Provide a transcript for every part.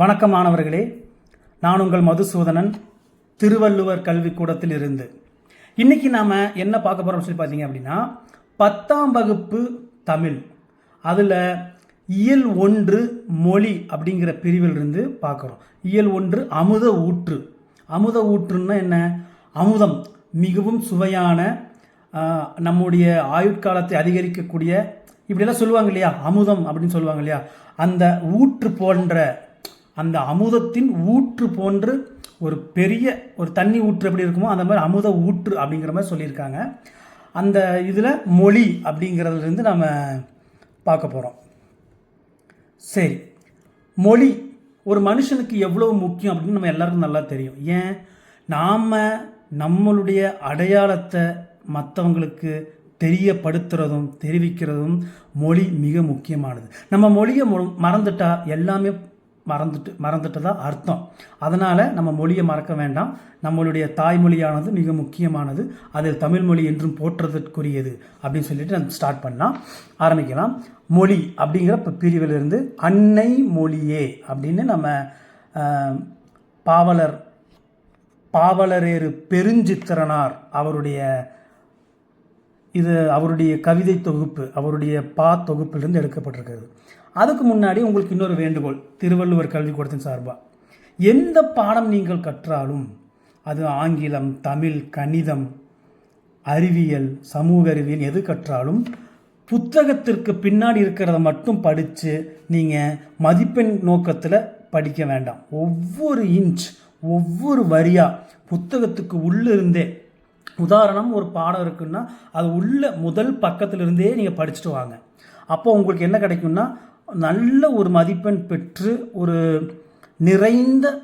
வணக்கம் மாணவர்களே. நான் உங்கள் மதுசூதனன் திருவள்ளுவர் கல்விக்கூடத்தில் இருந்து. இன்னைக்கு நாம் என்ன பார்க்க போகிறோம் சொல்லி பார்த்தீங்க அப்படின்னா பத்தாம் வகுப்பு தமிழ். அதில் இயல் ஒன்று மொழி அப்படிங்கிற பிரிவில் இருந்து பார்க்குறோம். இயல் ஒன்று அமுத ஊற்று. அமுத ஊற்றுன்னா என்ன? அமுதம் மிகவும் சுவையான நம்முடைய ஆயுட்காலத்தை அதிகரிக்கக்கூடிய இப்படியெல்லாம் சொல்லுவாங்க இல்லையா? அமுதம் அப்படின்னு சொல்லுவாங்க இல்லையா? அந்த ஊற்று போன்ற அந்த அமுதத்தின் ஊற்று போன்று ஒரு பெரிய ஒரு தண்ணி ஊற்று எப்படி இருக்குமோ அந்த மாதிரி அமுத ஊற்று அப்படிங்கிற மாதிரி சொல்லியிருக்காங்க. அந்த இதில் மொழி அப்படிங்கிறதுலேருந்து நம்ம பார்க்க போகிறோம் சரி. மொழி ஒரு மனுஷனுக்கு எவ்வளோ முக்கியம் அப்படின்னு நம்ம எல்லாருக்கும் நல்லா தெரியும். ஏன்? நாம் நம்மளுடைய அடையாளத்தை மற்றவங்களுக்கு தெரியப்படுத்துறதும் தெரிவிக்கிறதும் மொழி மிக முக்கியமானது. நம்ம மொழியை மறந்துட்டால் எல்லாமே மறந்துட்டு மறந்துட்டதா அர்த்தம். அதனால் நம்ம மொழியை மறக்க வேண்டாம். நம்மளுடைய தாய்மொழியானது மிக முக்கியமானது. அதில் தமிழ் மொழி என்றும் போற்றுறதற்குரியது அப்படின்னு சொல்லிட்டு நம்ம ஸ்டார்ட் பண்ணலாம். ஆரம்பிக்கலாம். மொழி அப்படிங்கிற இப்போ பிரிவிலிருந்து அன்னை மொழியே அப்படின்னு நம்ம பாவலர் பாவலரேறு பெருஞ்சித்திரனார் அவருடைய இது அவருடைய கவிதை தொகுப்பு அவருடைய பா தொகுப்பிலிருந்து எடுக்கப்பட்டிருக்கிறது. அதுக்கு முன்னாடி உங்களுக்கு இன்னொரு வேண்டுகோள் திருவள்ளுவர் கல்விக்கூடத்தின் சார்பாக எந்த பாடம் நீங்கள் கற்றாலும் அது ஆங்கிலம் தமிழ் கணிதம் அறிவியல் சமூக அறிவியல் எது கற்றாலும் புத்தகத்திற்கு பின்னாடி இருக்கிறத மட்டும் படித்து நீங்கள் மதிப்பெண் நோக்கத்தில் படிக்க வேண்டாம். ஒவ்வொரு இன்ச் ஒவ்வொரு வரியாக புத்தகத்துக்கு உள்ளிருந்தே. உதாரணம் ஒரு பாடம் இருக்குன்னா அது உள்ள முதல் பக்கத்திலிருந்தே நீங்கள் படிச்சுட்டு வாங்க. அப்போ உங்களுக்கு என்ன கிடைக்கும்னா நல்ல ஒரு மதிப்பெண் பெற்று ஒரு நிறைந்த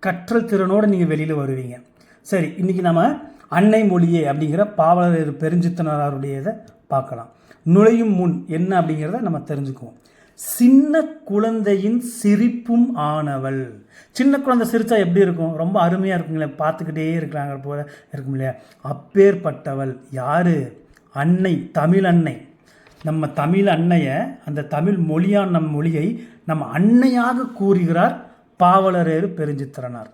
கற்றல் திறனோடு நீங்கள் வெளியில் வருவீங்க. சரி இன்றைக்கி நம்ம அன்னை மொழியே அப்படிங்கிற பாவலர் பெருஞ்சித்தனாருடைய இதை பார்க்கலாம். நுழையும் முன் என்ன அப்படிங்கிறத நம்ம தெரிஞ்சுக்குவோம். சின்ன குழந்தையின் சிரிப்பும் ஆனவள். சின்ன குழந்தை சிரித்தா எப்படி இருக்கும்? ரொம்ப அருமையாக இருக்குங்களே பார்த்துக்கிட்டே இருக்கிறாங்க போல இருக்கும் இல்லையா அப்பேற்பட்டவள். யார்? அன்னை தமிழ் அன்னை. நம்ம தமிழ் அன்னைய அந்த தமிழ் மொழியான் நம் மொழியை நம் அன்னையாக கூறுகிறார் பாவலரேறு பெருஞ்சித்திரனார்.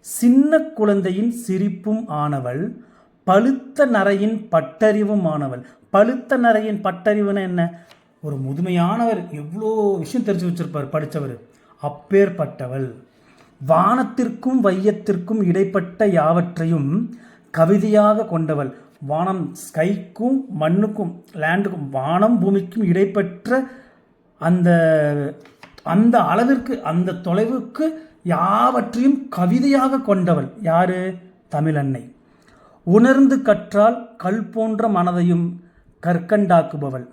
சின்ன குழந்தையின் சிரிப்பும் ஆனவள் பழுத்த நரையின் பட்டறிவும் ஆனவள். பழுத்த நரையின் பட்டறிவுனா என்ன? ஒரு முதுமையானவர் எவ்வளோ விஷயம் தெரிஞ்சு வச்சிருப்பார் படித்தவர் அப்பேற்பட்டவள். வானத்திற்கும் வையத்திற்கும் இடைப்பட்ட யாவற்றையும் கவிதையாக கொண்டவள். வானம் ஸ்கைக்கும் மண்ணுக்கும் லேண்டுக்கும் வானம் பூமிக்கும் இடைப்பெற்ற அந்த அந்த அளவிற்கு அந்த தொலைவுக்கு யாவற்றையும் கவிதையாக கொண்டவள். யாரு? தமிழன்னை. உணர்ந்து கற்றால் கல் போன்ற மனதையும் கற்கண்டாக்குபவள்.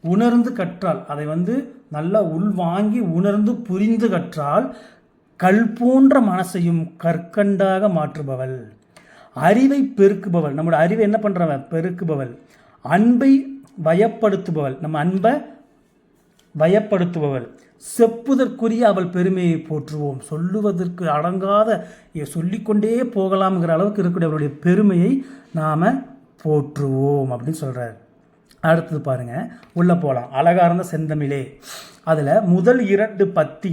உணர்ந்து கற்றால் அதை வந்து நல்லா உள்வாங்கி உணர்ந்து புரிந்து கற்றால் கல் போன்ற மனசையும் கற்கண்டாக மாற்றுபவள். அறிவை பெருக்குபவள். நம்மளோட அறிவை என்ன பண்ணுறவன் பெருக்குபவள். அன்பை வயப்படுத்துபவள். நம்ம அன்பை வயப்படுத்துபவள். செப்புதற்குரிய அவள் பெருமையை போற்றுவோம். சொல்லுவதற்கு அடங்காத சொல்லிக்கொண்டே போகலாம்ங்கிற அளவுக்கு இருக்கக்கூடிய அவளுடைய பெருமையை நாம் போற்றுவோம் அப்படின்னு சொல்கிறார் அடுத்தது பாருங்கள் உள்ளே போகலாம் அழகார்ந்த செந்தமிழே. அதில் முதல் இரண்டு பத்தி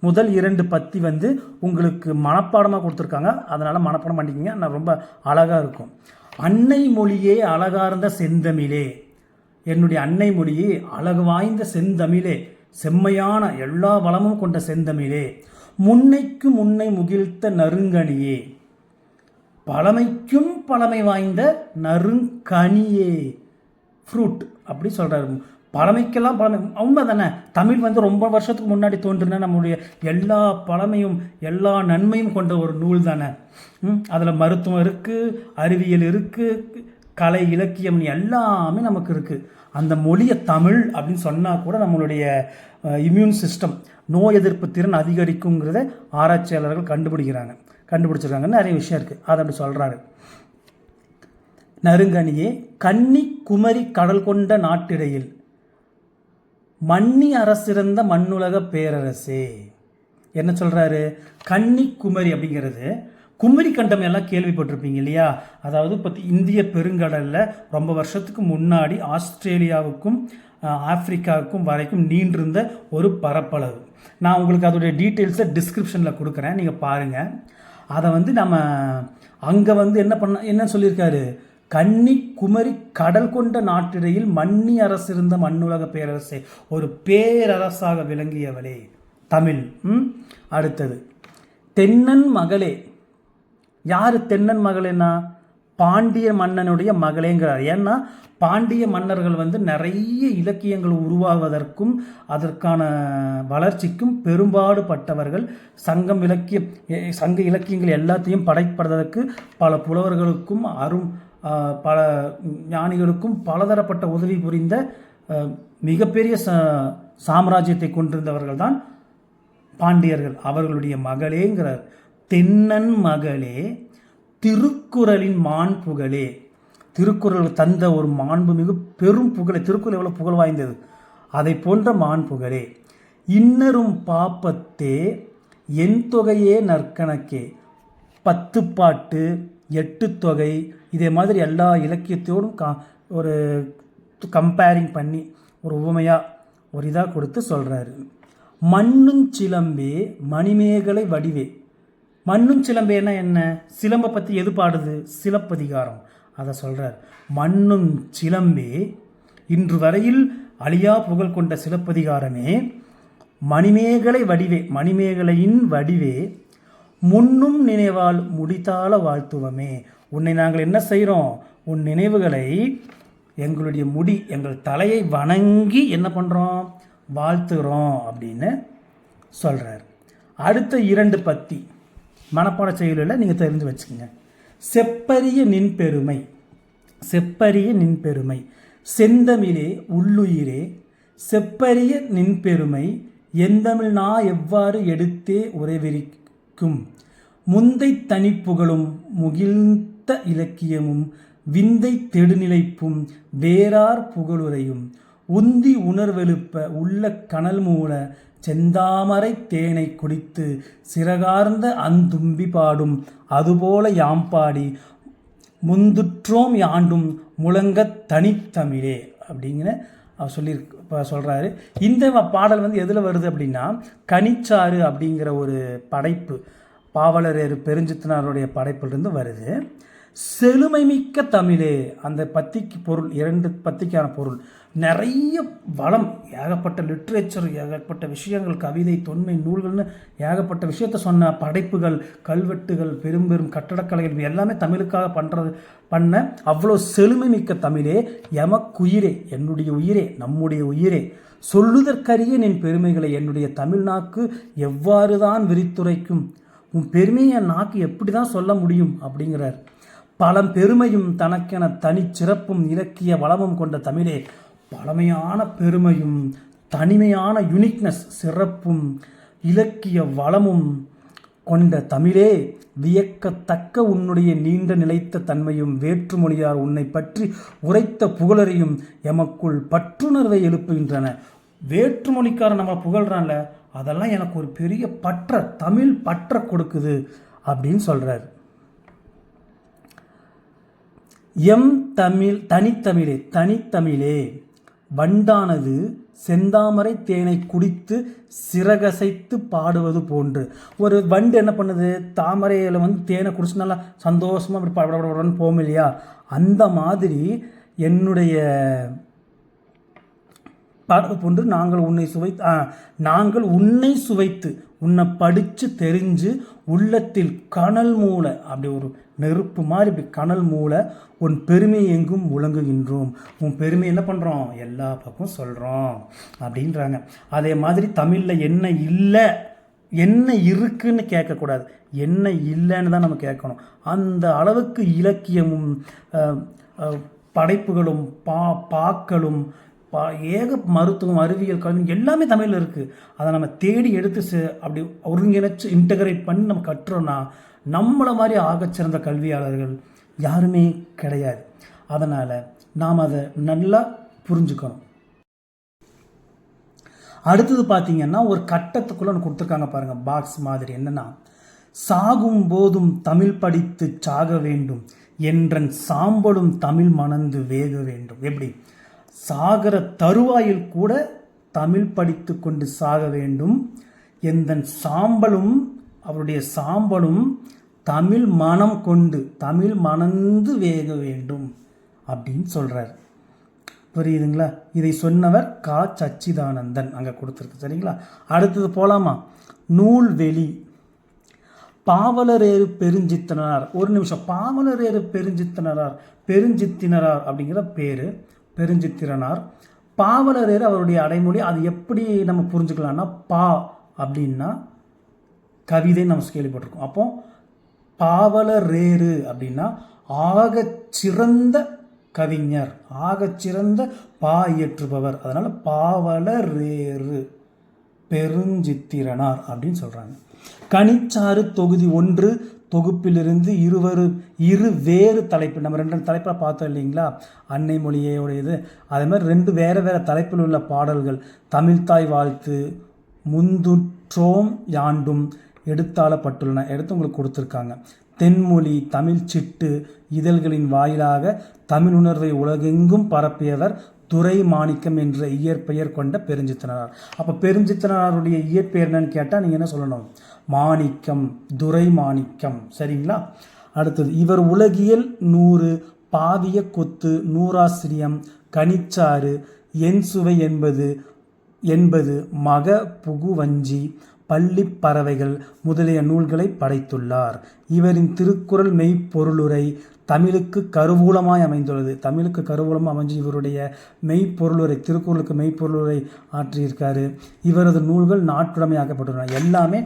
முதல் இரண்டு பத்தி வந்து உங்களுக்கு மனப்பாடமாக கொடுத்துருக்காங்க. அதனால் மனப்பாடம் பண்ணிக்கிங்க. நான் ரொம்ப அழகாக இருக்கும். அன்னை மொழியே அழகார்ந்த செந்தமிழே. என்னுடைய அன்னை மொழியே அழகு வாய்ந்த செந்தமிழே. செம்மையான எல்லா வளமும் கொண்ட செந்தமிழே. முன்னைக்கு முன்னை முகிழ்த்த நறுங்கனியே பழமைக்கும் பழமை வாய்ந்த நறுங்கனியே ஃப்ரூட் அப்படி சொல்கிறாரு பழமைக்கெல்லாம் பழமை உண்மை தானே தமிழ் வந்து ரொம்ப வருஷத்துக்கு முன்னாடி தோன்றுனா நம்முடைய எல்லா பழமையும் எல்லா நன்மையும் கொண்ட ஒரு நூல் தானே அதில் மருத்துவம் இருக்குது அறிவியல் இருக்குது கலை இலக்கியம் எல்லாமே நமக்கு இருக்குது அந்த மொழியை தமிழ் அப்படின்னு சொன்னால் கூட நம்மளுடைய இம்யூன் சிஸ்டம் நோய் எதிர்ப்பு திறன் அதிகரிக்குங்கிறத ஆராய்ச்சியாளர்கள் கண்டுபிடிக்கிறாங்க. கண்டுபிடிச்சிருக்காங்கன்னு நிறைய விஷயம் இருக்குது அதை அப்படி சொல்கிறாரு நறுங்கனியே கன்னி குமரி கடல் கொண்ட நாட்டிடையில் மன்னி அரசிறந்த மண்ணுலக பேரரசே. என்ன சொல்கிறாரு கன்னி குமரி அப்படிங்கிறது குமரி கண்டம் எல்லாம் கேள்விப்பட்டிருப்பீங்க இல்லையா? அதாவது இப்போ இந்திய பெருங்கடலில் ரொம்ப வருஷத்துக்கு முன்னாடி ஆஸ்திரேலியாவுக்கும் ஆப்பிரிக்காவுக்கும் வரைக்கும் நீண்டிருந்த ஒரு பரப்பளவு. நான் உங்களுக்கு அதோடைய டீட்டெயில்ஸை டிஸ்கிரிப்ஷனில் கொடுக்குறேன் நீங்கள் பாருங்கள் அதை வந்து நம்ம அங்கே வந்து என்ன பண்ண என்ன சொல்லியிருக்காரு? கன்னி குமரி கடல் கொண்ட நாட்டிடையில் மன்னி அரசு இருந்த மண்ணுலக பேரரசே ஒரு பேரரசாக விளங்கியவளே. தமிழ் ம்? அடுத்தது. தென்னன் மகளே. யார் தென்னன் மகளேன்னா பாண்டிய மன்னனுடைய மகளேங்கிறார். ஏன்னா பாண்டிய மன்னர்கள் வந்து நிறைய இலக்கியங்கள் உருவாவதற்கும் அதற்கான வளர்ச்சிக்கும் பெரும்பாடு பட்டவர்கள் சங்கம் இலக்கிய சங்க இலக்கியங்கள் எல்லாத்தையும் படைப்பதற்கு பல புலவர்களுக்கும் அரும் பல ஞானிகளுக்கும் பலதரப்பட்ட உதவி புரிந்த மிகப்பெரிய ச சாம்ராஜ்யத்தை கொண்டிருந்தவர்கள் தான் பாண்டியர்கள். அவர்களுடைய மகளேங்கிறார். தென்னன் மகளே திருக்குறளின் மான் புகழே. திருக்குறள் தந்த ஒரு மாண்புமிகு பெரும் புகழை. திருக்குறள் எவ்வளோ புகழ் வாய்ந்தது? அதை போன்ற மாண்புகளே இன்னரும் பாப்பத்தே என் தொகையே நற்கணக்கே. பத்து பாட்டு எட்டு தொகை. இதே மாதிரி எல்லா இலக்கியத்தோடும் கா ஒரு கம்பேரிங் பண்ணி ஒரு உவமையாக ஒரு இதாக கொடுத்து சொல்கிறாரு மண்ணும் சிலம்பே மணிமேகலை வடிவே. மண்ணும் சிலம்பேன்னா என்ன? சிலம்பை பற்றி எது பாடுது? சிலப்பதிகாரம். அதை சொல்கிறார் மண்ணும் சிலம்பே இன்று வரையில் அழியா புகழ் கொண்ட சிலப்பதிகாரமே மணிமேகலை வடிவே. மணிமேகலையின் வடிவே முன்னும் நினைவால் முடித்தால வாழ்த்துவமே. உன்னை நாங்கள் என்ன செய்கிறோம் உன் நினைவுகளை எங்களுடைய முடி எங்கள் தலையை வணங்கி என்ன பண்ணுறோம் வாழ்த்துகிறோம் அப்படின்னு சொல்கிறார் அடுத்த இரண்டு பத்தி மனப்பாட செயலில் நீங்கள் தெரிஞ்சு வச்சுக்கோங்க. செப்பரிய நின் பெருமை செப்பரிய நின் பெருமை செந்தமிழே உள்ளுயிரே செப்பரிய நின் பெருமை எந்தமிழ் நா எவ்வாறு எடுத்தே நிற்கும். முந்தை தனிப்புகளும் முகிழ்ந்த இலக்கியமும் விந்தை தெடுநிலைப்பும் வேறார் புகழுரையும். உந்தி உணர்வெழுப்ப உள்ள கனல் மூல செந்தாமரை தேனை குடித்து சிறகார்ந்த அந்தும்பி பாடும் அதுபோல யாம் பாடி முந்துற்றோம் யாண்டும் முழங்கத் தனித்தமிழே அப்படிங்கிற சொல்லி இப்போ சொல்கிறாரு இந்த பாடல் வந்து எதில் வருது அப்படின்னா கனிச்சாறு அப்படிங்கிற ஒரு படைப்பு பாவலரேறு பெருஞ்சித்தனாருடைய படைப்பிலிருந்து வருது. செழுமை மிக்க தமிழே. அந்த பத்திக்கு பொருள் இரண்டு பத்திக்கான பொருள். நிறைய வளம் ஏகப்பட்ட லிட்ரேச்சர் ஏகப்பட்ட விஷயங்கள் கவிதை தொன்மை நூல்கள்னு ஏகப்பட்ட விஷயத்த சொன்ன படைப்புகள் கல்வெட்டுகள் பெரும் பெரும் கட்டடக்கலைகள் எல்லாமே தமிழுக்காக பண்ணுறது பண்ண அவ்வளோ செழுமை மிக்க தமிழே. எமக்குயிரே என்னுடைய உயிரே நம்முடைய உயிரே. சொல்லுதற்கரிய நின் பெருமைகளை என்னுடைய தமிழ்நாக்கு எவ்வாறு தான் விரித்துரைக்கும்? உன் பெருமையை நாக்கு எப்படி தான் சொல்ல முடியும்? அப்படிங்கிறார். பழம் பெருமையும் தனக்கென தனிச்சிறப்பும் இலக்கிய வளமும் கொண்ட தமிழே பழமையான பெருமையும் தனிமையான யுனிக்னஸ் சிறப்பும் இலக்கிய வளமும் கொண்ட தமிழே வியக்கத்தக்க உன்னுடைய நீண்ட நிலைத்த தன்மையும் வேற்றுமொழியார் உன்னை பற்றி உரைத்த புகழறையும் எமக்குள் பற்றுணர்வை எழுப்புகின்றன. வேற்றுமொழிக்காரன் நம்ம புகழ்றான்ல அதெல்லாம் எனக்கு ஒரு பெரிய பற்ற தமிழ் பற்ற கொடுக்குது அப்படின்னு சொல்கிறார் எம் தமிழ் தனித்தமிழே தனித்தமிழே. வண்டானது செந்தாமரை தேனை குடித்து சிறகசைத்து பாடுவது போன்று. ஒரு வண்டு என்ன பண்ணுது? தாமரையில் வந்து தேனை குடிச்சு நல்லா சந்தோஷமாக அப்படி படபடன்னு போகும் இல்லையா? அந்த மாதிரி என்னுடைய பாடல் போன்று நாங்கள் உன்னை சுவை நாங்கள் உன்னை சுவைத்து உன்னை படித்து தெரிஞ்சு உள்ளத்தில் கனல் மூளை அப்படி ஒரு நெருப்பு மாதிரி இப்படி கனல் மூளை உன் பெருமை எங்கும் முழங்குகின்றோம். உன் பெருமை என்ன பண்ணுறோம் எல்லா பக்கம் சொல்கிறோம் அப்படின்றாங்க. அதே மாதிரி தமிழில் என்ன இல்லை என்ன இருக்குன்னு கேட்கக்கூடாது. என்ன இல்லைன்னு தான் நம்ம கேட்கணும். அந்த அளவுக்கு இலக்கியமும் படைப்புகளும் பா பாக்களும் பா ஏக மருத்துவம் அறிவியல் கல்வி எல்லாமே தமிழில் இருக்குது அதை நம்ம தேடி எடுத்து செ- அப்படி ஒருங்கிணைச்சு இன்டகிரேட் பண்ணி நம்ம கட்டுறோன்னா நம்மளை மாதிரி ஆகச்சிறந்த கல்வியாளர்கள் யாருமே கிடையாது. அதனால் நாம் அதை நல்லா புரிஞ்சுக்கணும். அடுத்தது பார்த்தீங்கன்னா ஒரு கட்டத்துக்குள்ளே ஒன்று கொடுத்துருக்காங்க பாருங்கள் பாக்ஸ் மாதிரி. என்னென்னா சாகும் போதும் தமிழ் படித்து சாக வேண்டும். என்றன் சாம்பலும் தமிழ் மணந்து வேக வேண்டும். எப்படி? சாகர தருவாயில் கூட தமிழ் படித்து கொண்டு சாக வேண்டும். எந்தன் சாம்பலும் அவருடைய சாம்பலும் தமிழ் மனம் கொண்டு தமிழ் மணந்து வேக வேண்டும் அப்படின்னு சொல்கிறார் புரியுதுங்களா? இதை சொன்னவர் கா. சச்சிதானந்தன் அங்கே கொடுத்துருக்கு. சரிங்களா? அடுத்தது போகலாமா நூல்வெளி. பாவலரேறு பெருஞ்சித்தனரார் ஒரு நிமிஷம். பாவலரேறு பெருஞ்சித்தனரார் பெருஞ்சித்தினரார் அப்படிங்கிற பேர். பெருஞ்சித்திரனார் பாவலரேறு அவருடைய அடைமொழி அது எப்படி நம்ம புரிஞ்சுக்கலாம்னா பா அப்படின்னா கவிதை நம்ம கேள்விப்பட்டிருக்கோம். அப்போ பாவலரேறு அப்படின்னா ஆக சிறந்த கவிஞர் ஆகச்சிறந்த பா இயற்றுபவர். அதனால் பாவலரேறு பெருஞ்சித்திரனார் அப்படின்னு சொல்கிறாங்க கனிச்சாறு தொகுதி ஒன்று தொகுப்பிலிருந்து இருவரு இரு வேறு தலைப்பு நம்ம ரெண்டு தலைப்பில் பார்த்தோம் இல்லைங்களா? அன்னை மொழியோடைய இது அதே மாதிரி ரெண்டு வேறு வேறு தலைப்பில் உள்ள பாடல்கள் தமிழ்தாய் வாழ்த்து முந்துற்றோம் யாண்டும் எடுத்தாளப்பட்டுள்ளன எடுத்து உங்களுக்கு கொடுத்துருக்காங்க. தென்மொழி தமிழ் சிட்டு இதழ்களின் வாயிலாக தமிழ் உணர்வை உலகெங்கும் பரப்பியவர் துரை மாணிக்கம் என்ற இயற்பெயர் கொண்ட பெருஞ்சித்தனார். அப்போ பெருஞ்சித்தனாருடைய இயற்பெயர் என்னன்னு கேட்டால் நீங்கள் என்ன சொல்லணும்? மாணிக்கம் துரை மாணிக்கம் சரிங்களா? அடுத்தது இவர் உலகியல் நூறு பாவிய கொத்து நூறாசிரியம் கனிச்சாறு என் சுவை என்பது என்பது மக புகுவஞ்சி பள்ளி பறவைகள் முதலிய நூல்களை படைத்துள்ளார். இவரின் திருக்குறள் மெய்ப்பொருளுரை தமிழுக்கு கருவூலமாய் அமைந்துள்ளது. தமிழுக்கு கருவூலமாக அமைஞ்சு இவருடைய மெய்ப்பொருளுரை திருக்குறளுக்கு மெய்ப்பொருளுரை ஆற்றியிருக்காரு. இவரது நூல்கள் நாட்டுடைமையாக்கப்பட்டுள்ளன. எல்லாமே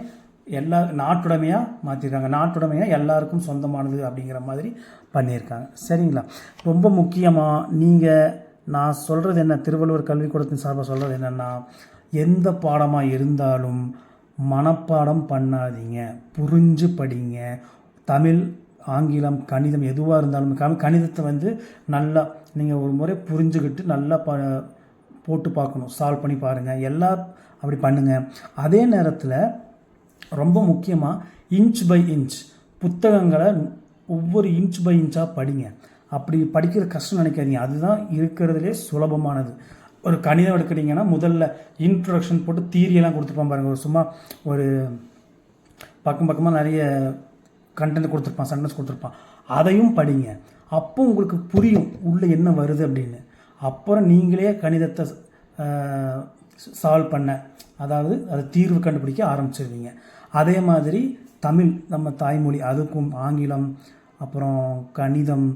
எல்லா நாட்டுடைமையாக மாற்றிருக்காங்க நாட்டுடைமையாக எல்லாருக்கும் சொந்தமானது அப்படிங்கிற மாதிரி பண்ணியிருக்காங்க. சரிங்களா? ரொம்ப முக்கியமாக நீங்கள் நான் சொல்கிறது என்ன? திருவள்ளுவர் கல்விக்கூடத்தின் சார்பாக சொல்கிறது என்னென்னா எந்த பாடமாக இருந்தாலும் மனப்பாடம் பண்ணாதீங்க. புரிஞ்சு படிங்க. தமிழ் ஆங்கிலம் கணிதம் எதுவாக இருந்தாலும் கணிதத்தை வந்து நல்லா நீங்கள் ஒரு முறை புரிஞ்சுக்கிட்டு நல்லா ப போட்டு பார்க்கணும். சால்வ் பண்ணி பாருங்கள் எல்லாம் அப்படி பண்ணுங்கள் அதே நேரத்தில் ரொம்ப முக்கியமாக இன்ச் பை இன்ச் புத்தகங்களை ஒவ்வொரு இன்ச் பை இன்ச்சாக படிங்க. அப்படி படிக்கிற கஷ்டம் நினைக்காதீங்க. அதுதான் இருக்கிறதுலே சுலபமானது. ஒரு கணிதம் எடுக்கிறீங்கன்னா முதல்ல இன்ட்ரொடக்ஷன் போட்டு தீரியெல்லாம் கொடுத்துருப்பான் பாருங்கள் ஒரு சும்மா ஒரு பக்கம் பக்கமாக நிறைய கண்டென்ட் கொடுத்துருப்பான் சென்டென்ஸ் கொடுத்துருப்பான். அதையும் படிங்க. அப்போ உங்களுக்கு புரியும் உள்ளே என்ன வருது அப்படின்னு. அப்புறம் நீங்களே கணிதத்தை சால்வ் பண்ண அதாவது அது தீர்வு கண்டுபிடிக்க ஆரம்பிச்சிருவீங்க. அதே மாதிரி தமிழ் நம்ம தாய்மொழி அதுக்கும் ஆங்கிலம் அப்புறம் கணிதம்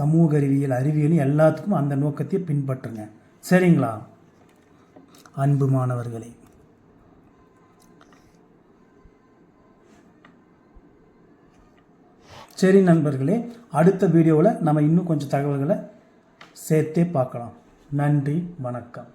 சமூக அறிவியல் அறிவியல் எல்லாத்துக்கும் அந்த நோக்கத்தையே பின்பற்றுங்க. சரிங்களா? அன்பு மாணவர்களே. சரி நண்பர்களே அடுத்த வீடியோவில் நம்ம இன்னும் கொஞ்சம் தகவல்களை சேர்த்தே பார்க்கலாம். நன்றி வணக்கம்.